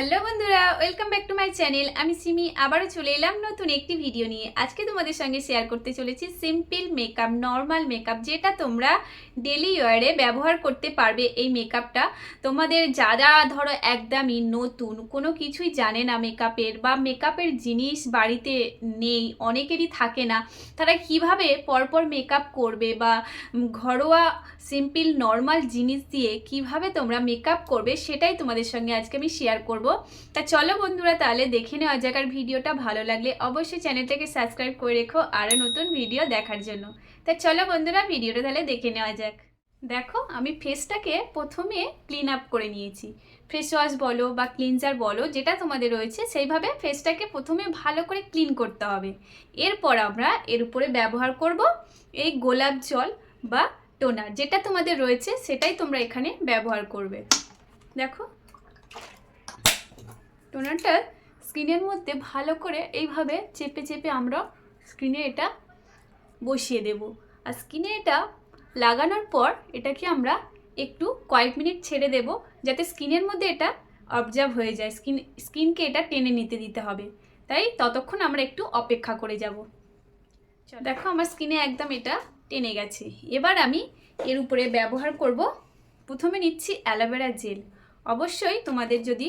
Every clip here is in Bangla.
হ্যালো বন্ধুরা, welcome back to my channel. আমি সিমি, আবারও চলে এলাম নতুন একটি ভিডিও নিয়ে। আজকে তোমাদের সঙ্গে শেয়ার করতে চলেছি সিম্পল মেকআপ নর্মাল মেকআপ যেটা তোমরা ডেলি ওয়ারে ব্যবহার করতে পারবে এই মেকআপটা তোমাদের যারা ধরো একদমই নতুন, কোনো কিছুই জানে না মেকআপের বা মেকআপের জিনিস বাড়িতে নেই, অনেকেরই থাকে না। তারা কীভাবে পরপর মেকআপ করবে বা ঘরোয়া সিম্পল নর্মাল জিনিস দিয়ে কীভাবে তোমরা মেকআপ করবে, সেটাই তোমাদের সঙ্গে আজকে আমি শেয়ার করব। তা চলো বন্ধুরা, তাহলে দেখে নেওয়া যাক আর ভিডিওটা। ভালো লাগলে অবশ্যই চ্যানেলটাকে সাবস্ক্রাইব করে রেখো আরও নতুন ভিডিও দেখার জন্য। তা চলো বন্ধুরা, ভিডিওটা তাহলে দেখে নেওয়া যাক। দেখো, আমি ফেসটাকে প্রথমে ক্লিন আপ করে নিয়েছি। ফেস ওয়াশ বলো বা ক্লিনজার বলো, যেটা তোমাদের রয়েছে, সেইভাবে ফেসটাকে প্রথমে ভালো করে ক্লিন করতে হবে। এরপর আমরা এর উপরে ব্যবহার করব এই গোলাপ জল বা টোনার যেটা তোমাদের রয়েছে, সেটাই তোমরা এখানে ব্যবহার করবে। দেখো টোনারটা স্কিনের মধ্যে ভালো করে এইভাবে চেপে চেপে আমরা স্কিনে এটা বসিয়ে দেব। আর স্কিনে এটা লাগানোর পর এটাকে আমরা একটু কয়েক মিনিট ছেড়ে দেব যাতে স্কিনের মধ্যে এটা অবজার্ভ হয়ে যায়। স্কিন স্কিনকে এটা টেনে নিতে দিতে হবে। তাই ততক্ষণ আমরা একটু অপেক্ষা করে যাব। দেখো আমার স্কিনে একদম এটা টেনে গেছে। এবার আমি এর উপরে ব্যবহার করব। প্রথমে নিচ্ছি অ্যালোভেরা জেল। অবশ্যই তোমাদের যদি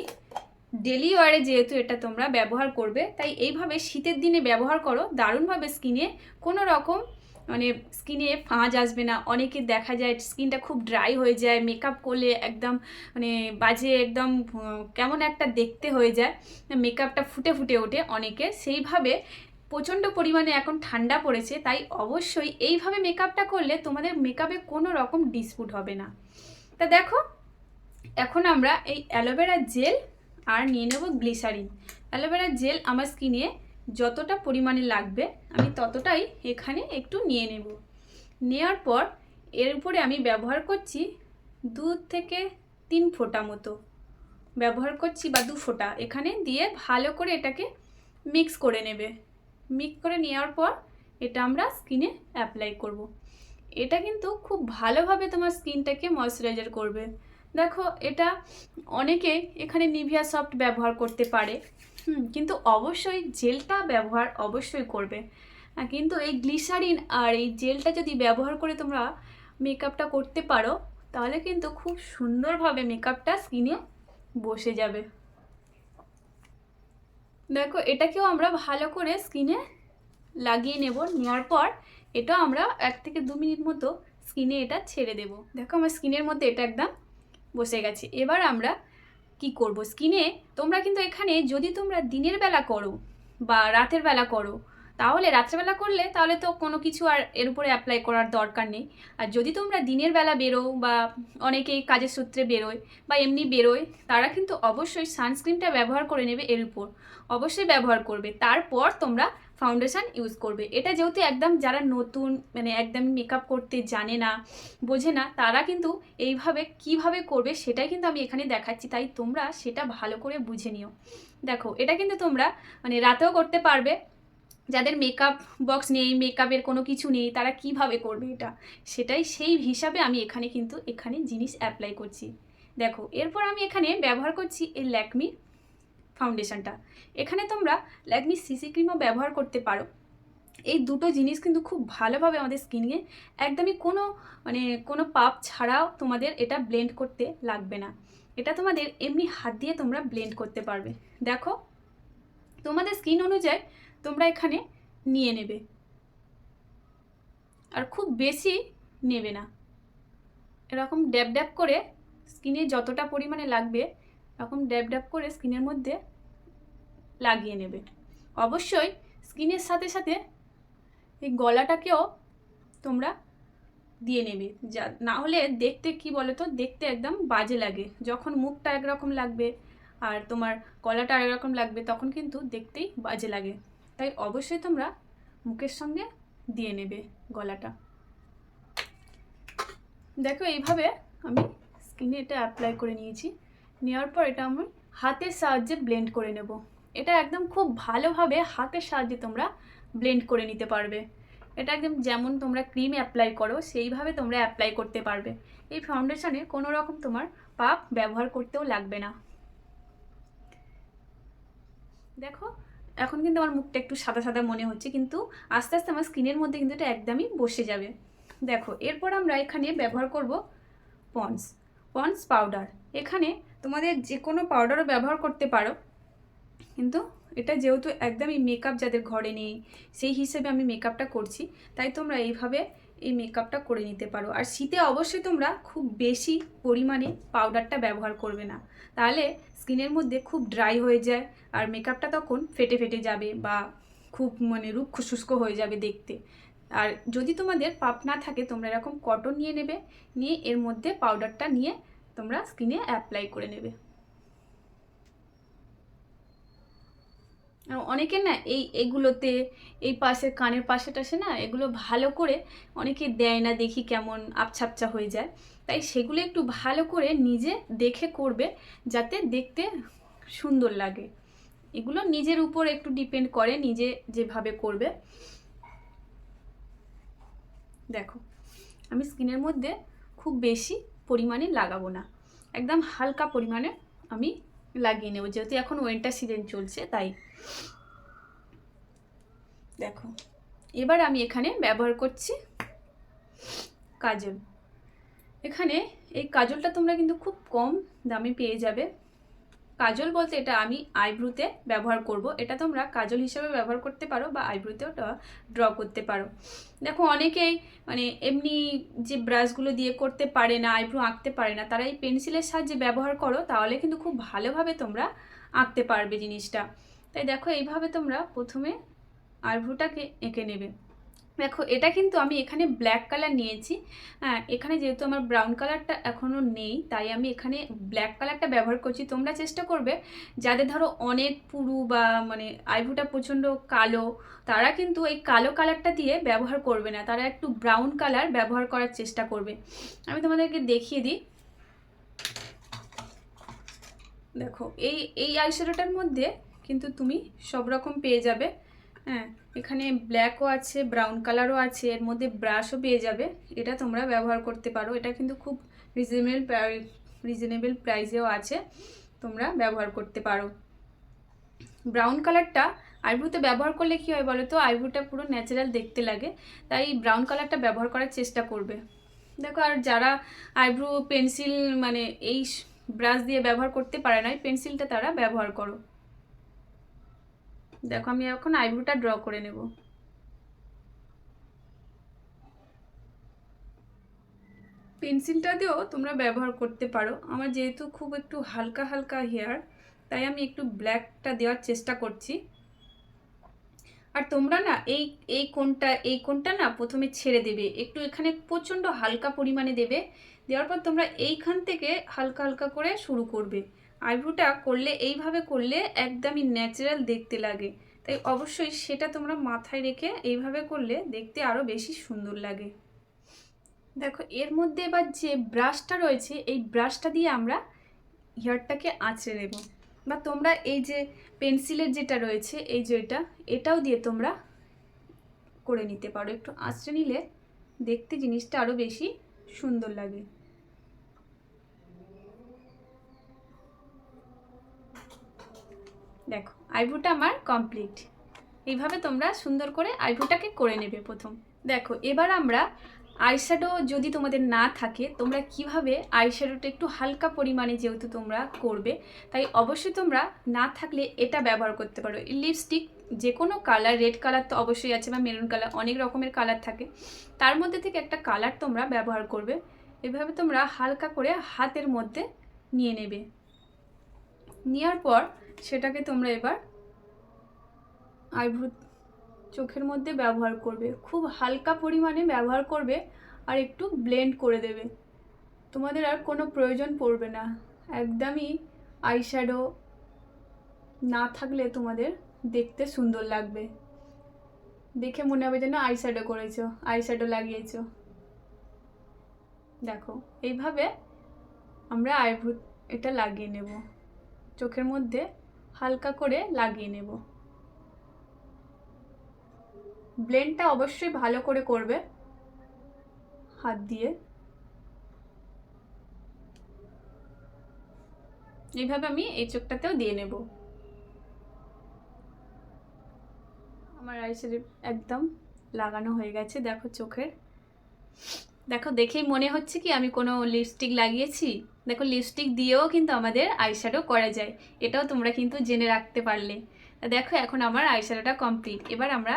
ডেলি ওয়ারে যেহেতু এটা তোমরা ব্যবহার করবে, তাই এইভাবে শীতের দিনে ব্যবহার করো। দারুণভাবে স্কিনে কোনো রকম মানে স্কিনে ফাঁজ আসবে না। অনেকে দেখা যায় স্কিনটা খুব ড্রাই হয়ে যায় মেকআপ করলে একদম মানে বাজে একদম কেমন একটা দেখতে হয়ে যায়। মেকআপটা ফুটে ফুটে ওঠে অনেকে। সেইভাবে প্রচণ্ড পরিমাণে এখন ঠান্ডা পড়েছে, তাই অবশ্যই এইভাবে মেকআপটা করলে তোমাদের মেকআপে কোনো রকম ডিসপুট হবে না। তা দেখো, এখন আমরা এই অ্যালোভেরা জেল আর নিয়ে নেব গ্লিসারিন। অ্যালোভেরা জেল আমার স্কিনে যতটা পরিমাণে লাগবে, আমি ততটাই এখানে একটু নিয়ে নেব। নেওয়ার পর এর উপরে আমি ব্যবহার করছি দু থেকে তিন ফোঁটা মতো। ব্যবহার করছি বা দু ফোঁটা। এখানে দিয়ে ভালো করে এটাকে মিক্স করে নেবে। মিক্স করে নেওয়ার পর এটা আমরা স্কিনে অ্যাপ্লাই করব। এটা কিন্তু খুব ভালোভাবে তোমার স্কিনটাকে ময়শ্চারাইজার করবে। দেখো এটা অনেকে এখানে নিভিয়া সফট ব্যবহার করতে পারে। হুম, কিন্তু অবশ্যই জেলটা ব্যবহার অবশ্যই করবে। কিন্তু এই গ্লিসারিন আর এই জেলটা যদি ব্যবহার করে তোমরা মেকআপটা করতে পারো তাহলে কিন্তু খুব সুন্দরভাবে মেকআপটা স্কিনে বসে যাবে। দেখো এটাকেও আমরা ভালো করে স্কিনে লাগিয়ে নেব। নেওয়ার পর এটা আমরা এক থেকে দু মিনিট মতো স্কিনে এটা ছেড়ে দেব। দেখো আমার স্কিনের মধ্যে এটা একদম বসে গেছে। এবার আমরা কি করব? স্কিনে তোমরা কিন্তু এখানে যদি তোমরা দিনের বেলা করো বা রাতের বেলা করো, তাহলে রাত্রেবেলা করলে তাহলে তো কোনো কিছু আর এর উপরে অ্যাপ্লাই করার দরকার নেই। আর যদি তোমরা দিনের বেলা বেরো বা অনেকেই কাজের সূত্রে বেরোয় বা এমনি বেরোয়, তারা কিন্তু অবশ্যই সানস্ক্রিনটা ব্যবহার করে নেবে এর উপর। অবশ্যই ব্যবহার করবে। তারপর তোমরা ফাউন্ডেশন ইউজ করবে। এটা যেহেতু একদম যারা নতুন মানে একদম মেকআপ করতে জানে না, বোঝে না, তারা কিন্তু এইভাবে কীভাবে করবে সেটাই কিন্তু আমি এখানে দেখাচ্ছি। তাই তোমরা সেটা ভালো করে বুঝে নিও। দেখো, এটা কিন্তু তোমরা মানে রাতেও করতে পারবে। যাদের মেকআপ বক্স নেই মেকআপের কোনো কিছু নেই, তারা কীভাবে করবে এটা? সেটাই সেই হিসাবে আমি এখানে কিন্তু এখানে জিনিস অ্যাপ্লাই করছি। দেখো, এরপর আমি এখানে ব্যবহার করছি এই ল্যাকমি ফাউন্ডেশনটা এখানে তোমরা ল্যাকমি সিসি ক্রিমও ব্যবহার করতে পারো। এই দুটো জিনিস কিন্তু খুব ভালোভাবে আমাদের স্কিনে একদমই কোনো মানে কোনো পাপ ছাড়াও তোমাদের এটা ব্লেন্ড করতে লাগবে না। এটা তোমাদের এমনি হাত দিয়ে তোমরা ব্লেন্ড করতে পারবে। দেখো, তোমাদের স্কিন অনুযায়ী তোমরা এখানে নিয়ে নেবে। আর খুব বেশি নেবে না। এরকম ড্যাব ড্যাব করে স্কিনে যতটা পরিমাণে লাগবে, এরকম ড্যাব ড্যাব করে স্কিনের মধ্যে লাগিয়ে নেবে। অবশ্যই স্কিনের সাথে সাথে এই গলাটাকেও তোমরা দিয়ে নেবে। যা, না হলে দেখতে কি বলো তো দেখতে একদম বাজে লাগে। যখন মুখটা একরকম লাগবে আর তোমার গলাটা আরেক রকম লাগবে, তখন কিন্তু দেখতেই বাজে লাগে। তাই অবশ্যই তোমরা মুখের সঙ্গে দিয়ে নেবে গলাটা। দেখো, এইভাবে আমি স্কিনে এটা অ্যাপ্লাই করে নিয়েছি। নেওয়ার পর এটা আমি হাতের সাহায্যে ব্লেন্ড করে নেব। এটা একদম খুব ভালোভাবে হাতের সাহায্যে তোমরা ব্লেন্ড করে নিতে পারবে। এটা একদম যেমন তোমরা ক্রিম অ্যাপ্লাই করো, সেইভাবে তোমরা অ্যাপ্লাই করতে পারবে। এই ফাউন্ডেশনে কোনো রকম তোমার পাপ ব্যবহার করতেও লাগবে না। দেখো, এখন কিন্তু আমার মুখটা একটু সাদা সাদা মনে হচ্ছে, কিন্তু আস্তে আস্তে আমার স্কিনের মধ্যে কিন্তু এটা একদমই বসে যাবে। দেখো, এরপর আমরা এখানে ব্যবহার করব পন্স পন্স পাউডার এখানে তোমাদের যে কোনো পাউডারও ব্যবহার করতে পারো। কিন্তু এটা যেহেতু একদমই মেকআপ যাদের ঘরে নেই, সেই হিসেবে আমি মেকআপটা করছি, তাই তোমরা এইভাবে এই মেকআপটা করে নিতে পারো। আর শীতে অবশ্যই তোমরা খুব বেশি পরিমাণে পাউডারটা ব্যবহার করবে না। তাহলে স্কিনের মধ্যে খুব ড্রাই হয়ে যায়, আর মেকআপটা তখন ফেটে ফেটে যাবে বা খুব মানে রুক্ষ শুষ্ক হয়ে যাবে দেখতে। আর যদি তোমাদের পাপ না থাকে, তোমরা এরকম কটন নিয়ে নেবে, নিয়ে এর মধ্যে পাউডারটা নিয়ে তোমরা স্কিনে অ্যাপ্লাই করে নেবে। আর অনেকের না এই এগুলোতে, এই পাশে কানের পাশে টাশে না এগুলো ভালো করে অনেকে দেয় না দেখি কেমন আপছাপচা হয়ে যায়। তাই সেগুলো একটু ভালো করে নিজে দেখে করবে যাতে দেখতে সুন্দর লাগে। এগুলো নিজের উপর একটু ডিপেন্ড করে, নিজে যেভাবে করবে। দেখো, আমি স্কিনের মধ্যে খুব বেশি পরিমাণে লাগাবো না। একদম হালকা পরিমাণে আমি লাগিয়ে নেব, যেহেতু এখন উইন্টার সিজন চলছে, তাই দেখো, এবার আমি এখানে ব্যবহার করছি কাজল। এখানে এই কাজলটা তোমরা কিন্তু খুব কম দামে পেয়ে যাবে। কাজল বলতে এটা আমি আইব্রুতে ব্যবহার করব। এটা তোমরা কাজল হিসেবে ব্যবহার করতে পারো বা আইব্রুতেও ড্র করতে পারো। দেখো, অনেকেই মানে এমনি যে ব্রাশগুলো দিয়ে করতে পারে না, আইব্রু আঁকতে পারে না, তারা এই পেন্সিলের সাহায্যে ব্যবহার করো, তাহলে কিন্তু খুব ভালোভাবে তোমরা আঁকতে পারবে জিনিসটা। তাই দেখো এইভাবে তোমরা প্রথমে আইব্রুটাকে এঁকে নেবে। দেখো, এটা কিন্তু আমি এখানে ব্ল্যাক কালার নিয়েছি। হ্যাঁ এখানে যেহেতু আমার ব্রাউন কালারটা এখনও নেই, তাই আমি এখানে ব্ল্যাক কালারটা ব্যবহার করছি। তোমরা চেষ্টা করবে, যাদের ধরো অনেক পুরু বা মানে আইভুটা প্রচণ্ড কালো, তারা কিন্তু এই কালো কালারটা দিয়ে ব্যবহার করবে না। তারা একটু ব্রাউন কালার ব্যবহার করার চেষ্টা করবে। আমি তোমাদেরকে দেখিয়ে দিই। দেখো, এই এই আইশ্যাডোটার মধ্যে কিন্তু তুমি সব রকম পেয়ে যাবে। হ্যাঁ এখানে ব্ল্যাকও আছে ব্রাউন কালারও আছে, এর মধ্যে ব্রাশও পেয়ে যাবে। এটা তোমরা ব্যবহার করতে পারো। এটা কিন্তু খুব রিজনেবল রিজনেবল প্রাইসেও আছে। তোমরা ব্যবহার করতে পারো। ব্রাউন কালারটা আইব্রুতে ব্যবহার করলে কী হয় বলো তো আইব্রুটা পুরো ন্যাচারাল দেখতে লাগে। তাই ব্রাউন কালারটা ব্যবহার করার চেষ্টা করবে। দেখো, আর যারা আইব্রু, পেন্সিল মানে এই ব্রাশ দিয়ে ব্যবহার করতে পারে না পেন্সিলটা তারা ব্যবহার করো। দেখো, আমি এখন আইব্রোটা ড্র করে নেব। পেন্সিলটা দিয়েও তোমরা ব্যবহার করতে পারো। আমার যেহেতু খুব একটু হালকা হালকা হেয়ার তাই আমি একটু ব্ল্যাকটা দেওয়ার চেষ্টা করছি। আর তোমরা না, এই এই কোনটা এই কোনটা না প্রথমে ছেড়ে দেবে। একটু এখানে প্রচণ্ড হালকা পরিমাণে দেবে। দেওয়ার পর তোমরা এইখান থেকে হালকা হালকা করে শুরু করবে। আইব্রোটা করলে, এইভাবে করলে একদমই ন্যাচারাল দেখতে লাগে। তাই অবশ্যই সেটা তোমরা মাথায় রেখে এইভাবে করলে দেখতে আরও বেশি সুন্দর লাগে। দেখো, এর মধ্যে এবার যে ব্রাশটা রয়েছে, এই ব্রাশটা দিয়ে আমরা হেয়ারটাকে আঁচড়ে নেব। বা তোমরা এই যে পেন্সিলের যেটা রয়েছে, এই যে এটা, এটাও দিয়ে তোমরা করে নিতে পারো। একটু আঁচড়ে নিলে দেখতে জিনিসটা আরও বেশি সুন্দর লাগে। দেখো আইব্রোটা আমার কমপ্লিট এইভাবে তোমরা সুন্দর করে আইব্রোটাকে করে নেবে প্রথম। দেখো, এবার আমরা আইশ্যাডো যদি তোমাদের না থাকে, তোমরা কীভাবে আইশ্যাডোটা একটু হালকা পরিমাণে যেহেতু তোমরা করবে, তাই অবশ্যই তোমরা না থাকলে এটা ব্যবহার করতে পারো। লিপস্টিক যে কোনো কালার রেড কালার তো অবশ্যই আছে বা মেরুন কালার অনেক রকমের কালার থাকে। তার মধ্যে থেকে একটা কালার তোমরা ব্যবহার করবে। এভাবে তোমরা হালকা করে হাতের মধ্যে নিয়ে নেবে। নেওয়ার পর সেটাকে তোমরা এবার আইব্রু চোখের মধ্যে ব্যবহার করবে। খুব হালকা পরিমাণে ব্যবহার করবে আর একটু ব্লেন্ড করে দেবে। তোমাদের আর কোনো প্রয়োজন পড়বে না। একদমই আইশ্যাডো না থাকলে তোমাদের দেখতে সুন্দর লাগবে। দেখে মনে হবে যেন আইশ্যাডো করেছ আইশ্যাডো লাগিয়েছো। দেখো, এইভাবে আমরা আইব্রু এটা লাগিয়ে নেব। চোখের মধ্যে হালকা করে লাগিয়ে নেব। ব্লেন্ডটা অবশ্যই ভালো করে করবে। হাত দিয়ে। এইভাবে আমি এই চোখটাতেও দিয়ে নেব। আমার আইশ্যাডো একদম লাগানো হয়ে গেছে, দেখো চোখের। দেখো, দেখেই মনে হচ্ছে কি আমি কোনো লিপস্টিক লাগিয়েছি? দেখো লিপস্টিক দিয়েও কিন্তু আমাদের আইশ্যাডো করা যায়। এটাও তোমরা কিন্তু জেনে রাখতে পারলে। দেখো, এখন আমার আইশ্যাডোটা কমপ্লিট এবার আমরা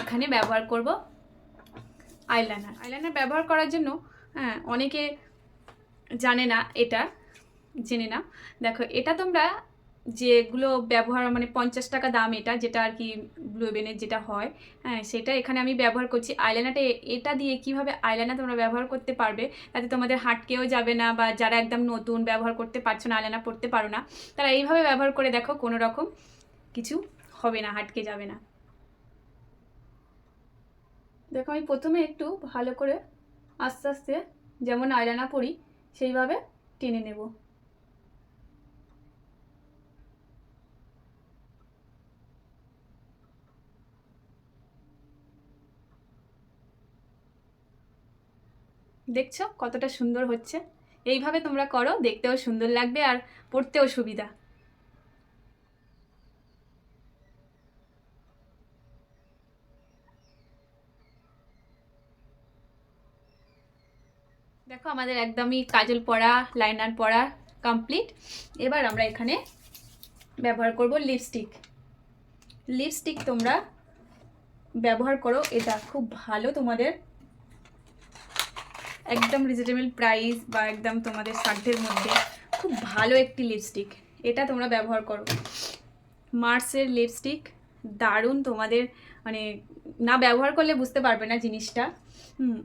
এখানে ব্যবহার করব আইলাইনার আইলাইনার ব্যবহার করার জন্য হ্যাঁ অনেকে জানে না এটা, জেনে না দেখো, এটা তোমরা যেগুলো ব্যবহার মানে পঞ্চাশ টাকা দাম এটা, যেটা আর কি ব্লু বেনের যেটা হয় হ্যাঁ সেটা এখানে আমি ব্যবহার করছি। আইলাইনারটা এটা দিয়ে কীভাবে আইলাইনার তোমরা ব্যবহার করতে পারবে, তাতে তোমাদের হাটকেও যাবে না, বা যারা একদম নতুন ব্যবহার করতে পারছ না আইলাইনার পড়তে পারো না, তারা এইভাবে ব্যবহার করে দেখো, কোনো রকম কিছু হবে না, হাটকে যাবে না। দেখো, আমি প্রথমে একটু ভালো করে আস্তে আস্তে যেমন আইলাইনার পরি, সেইভাবে টেনে নেব। দেখছ কতটা সুন্দর হচ্ছে? এইভাবে তোমরা করো, দেখতেও সুন্দর লাগবে আর পড়তেও সুবিধা। দেখো আমাদের একদমই কাজল পড়া লাইনার পড়া কমপ্লিট এবার আমরা এখানে ব্যবহার করব লিপস্টিক লিপস্টিক তোমরা ব্যবহার করো, এটা খুব ভালো তোমাদের একদম রিজনেবল প্রাইস বা একদম তোমাদের সাধ্যের মধ্যে খুব ভালো একটি লিপস্টিক এটা তোমরা ব্যবহার করো। মার্সের লিপস্টিক দারুণ তোমাদের মানে না ব্যবহার করলে বুঝতে পারবে না জিনিসটা।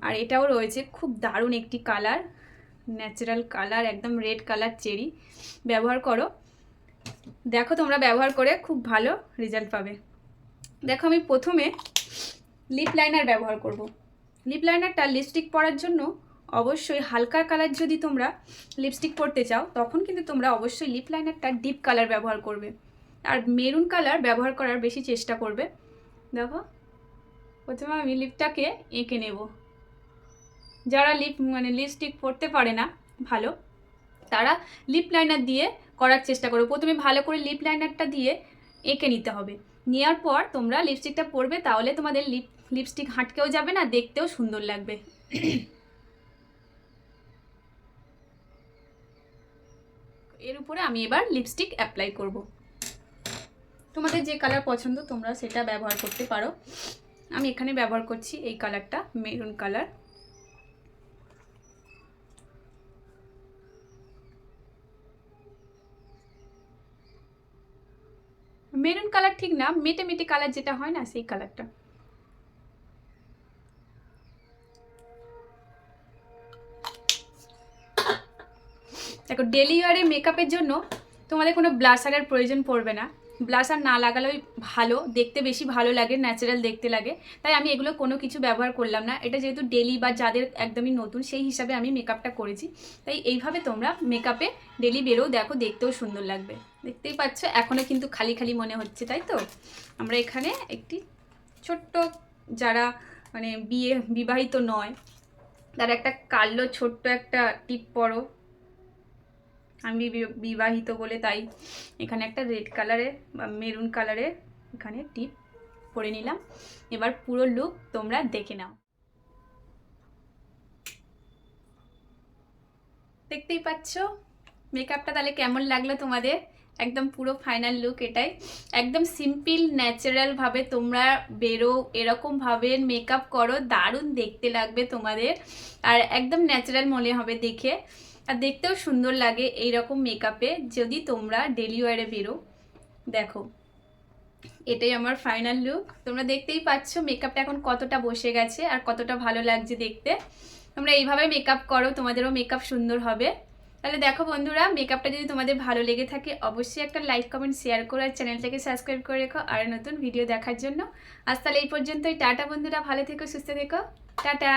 আর এটাও রয়েছে খুব দারুণ একটি কালার ন্যাচারাল কালার একদম রেড কালার চেরি ব্যবহার করো। দেখো তোমরা ব্যবহার করে খুব ভালো রেজাল্ট পাবে। দেখো আমি প্রথমে লিপ লাইনার ব্যবহার করব। লিপ লাইনারটা লিপস্টিক পরার জন্য অবশ্যই হালকা কালার যদি তোমরা লিপস্টিক পরতে চাও, তখন কিন্তু তোমরা অবশ্যই লিপ লাইনারটা ডিপ কালার ব্যবহার করবে। আর মেরুন কালার ব্যবহার করার বেশি চেষ্টা করবে। দেখো, প্রথমে আমি লিপটাকে এঁকে নেব। যারা লিপ মানে লিপস্টিক পরতে পারে না, ভালো, তারা লিপ লাইনার দিয়ে করার চেষ্টা করো। প্রথমে ভালো করে লিপ লাইনারটা দিয়ে এঁকে নিতে হবে। নেওয়ার পর তোমরা লিপস্টিকটা পরবে, তাহলে তোমাদের লিপ লিপস্টিক হাঁটকেও যাবে না, দেখতেও সুন্দর লাগবে। এর উপরে আমি এবার লিপস্টিক অ্যাপ্লাই করব। তোমাদের যে কালার পছন্দ, তোমরা সেটা ব্যবহার করতে পারো। আমি এখানে ব্যবহার করছি এই কালারটা মেরুন কালার মেরুন কালার ঠিক না মেটে মেটে কালার যেটা হয় না, সেই কালারটা দেখো ডেলি ওয়ারে মেকআপের জন্য তোমাদের কোনো ব্লাশারের প্রয়োজন পড়বে না। ব্লাশার না লাগালেই ভালো, দেখতে বেশি ভালো লাগে ন্যাচারাল দেখতে লাগে। তাই আমি এগুলো কোনো কিছু ব্যবহার করলাম না। এটা যেহেতু ডেলি বা যাদের একদমই নতুন, সেই হিসাবে আমি মেকআপটা করেছি। তাই এইভাবে তোমরা মেকআপে ডেলি বেরোও, দেখো, দেখতেও সুন্দর লাগবে। দেখতেই পাচ্ছ এখনও কিন্তু খালি খালি মনে হচ্ছে, তাই তো? আমরা এখানে একটি ছোট্ট যারা মানে বিয়ে, বিবাহিত নয়, তার একটা কালো ছোট্ট একটা টিপ পরো। আমি বিবাহিত বলে তাই এখানে একটা রেড কালারে বা মেরুন কালারে এখানে টিপ পরে নিলাম। এবার পুরো লুক তোমরা দেখে নাও। দেখতেই পাচ্ছ? মেকআপটা তাহলে কেমন লাগল তোমাদের? একদম পুরো ফাইনাল লুক এটাই। একদম সিম্পল ন্যাচারালভাবে তোমরা বেরো এরকমভাবে মেকআপ করো, দারুণ দেখতে লাগবে তোমাদের। আর একদম ন্যাচারাল মনে হবে দেখে। আর দেখতেও সুন্দর লাগে এই রকম মেকআপে যদি তোমরা ডেলি ওয়ারে বেরো। দেখো, এটাই আমার ফাইনাল লুক তোমরা দেখতেই পাচ্ছ মেকআপটা এখন কতটা বসে গেছে আর কতটা ভালো লাগছে দেখতে। তোমরা এইভাবে মেকআপ করো, তোমাদেরও মেকআপ সুন্দর হবে। তাহলে দেখো বন্ধুরা মেকআপটা যদি তোমাদের ভালো লেগে থাকে, অবশ্যই একটা লাইক কমেন্ট শেয়ার করো আর চ্যানেলটাকে সাবস্ক্রাইব করে রেখো আর নতুন ভিডিও দেখার জন্য। আজ তাহলে এই পর্যন্তই। টাটা বন্ধুরা, ভালো থেকো, সুস্থ থেকো। টাটা!